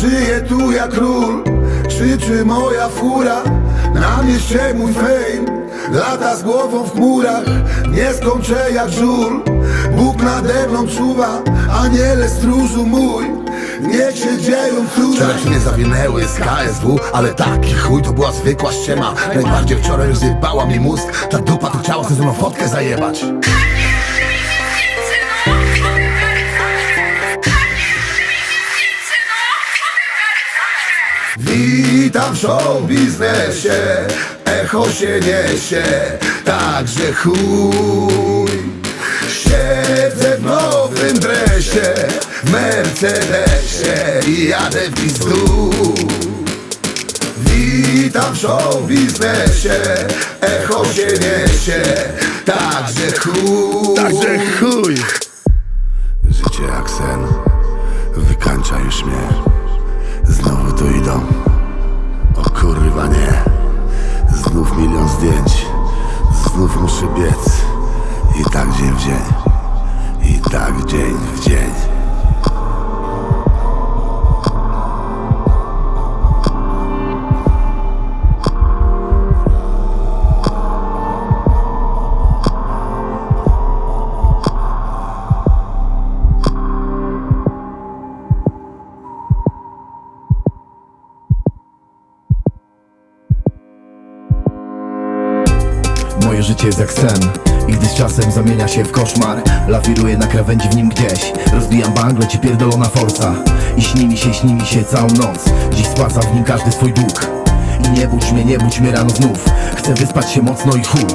Żyję tu jak król Krzyczy moja fura. Na mieście mój fame Lata z głową w chmurach. Nie skończę jak żul Bóg nade mną czuwa Aniele stróżu mój. Niech się dzieją cuda. Wczoraj mnie zawinęły z KSW Ale taki chuj to była zwykła ściema. Najbardziej wczoraj rozjebała mi mózg. Ta dupa to chciała sobie ze mną fotkę zajebać Witam w show biznesie Echo się niesie Także chuj. Siedzę w nowym dresie W Mercedesie I jadę w pizdu. Witam w show biznesie Echo się niesie Także chuj. Także chuj dzień. I tak dzień w dzień Moje życie jest jak sen I gdy z czasem zamienia się w koszmar Lawiruję na krawędzi w nim gdzieś Rozbijam bangle, ci pierdolona forsa I śni mi się, śni mi się całą noc Dziś spłacam w nim każdy swój dług I nie budź mnie, nie budź mnie rano znów Chcę wyspać się mocno i chuj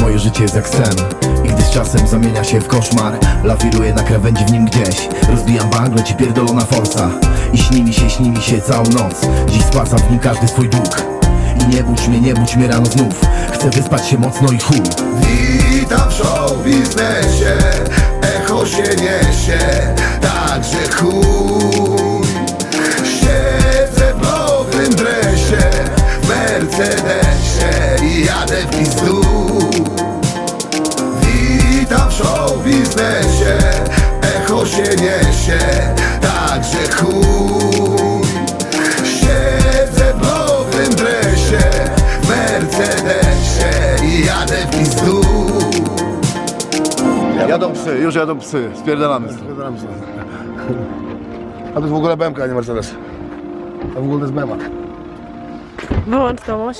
Moje życie jest jak sen I gdy z czasem zamienia się w koszmar Lawiruję na krawędzi w nim gdzieś Rozbijam bangle, ci pierdolona forsa I śni mi się, śni mi się całą noc Dziś spłacam w nim każdy swój dług I nie budź mnie, nie budź mnie rano znów. Chcę wyspać się mocno i chuj. Witam w show biznesie. Echo się niesie. Także chuj. Siedzę w nowym dresie. W Mercedesie. I jadę w pizdu. Witam w show biznesie. Echo się niesie. Także chuj Jadą psy, już jadą psy, spierdalamy. Sprzedam się. A to jest w ogóle BMK, a nie Mercedes. A w ogóle to jest BMA. Wyłącz Tomoś.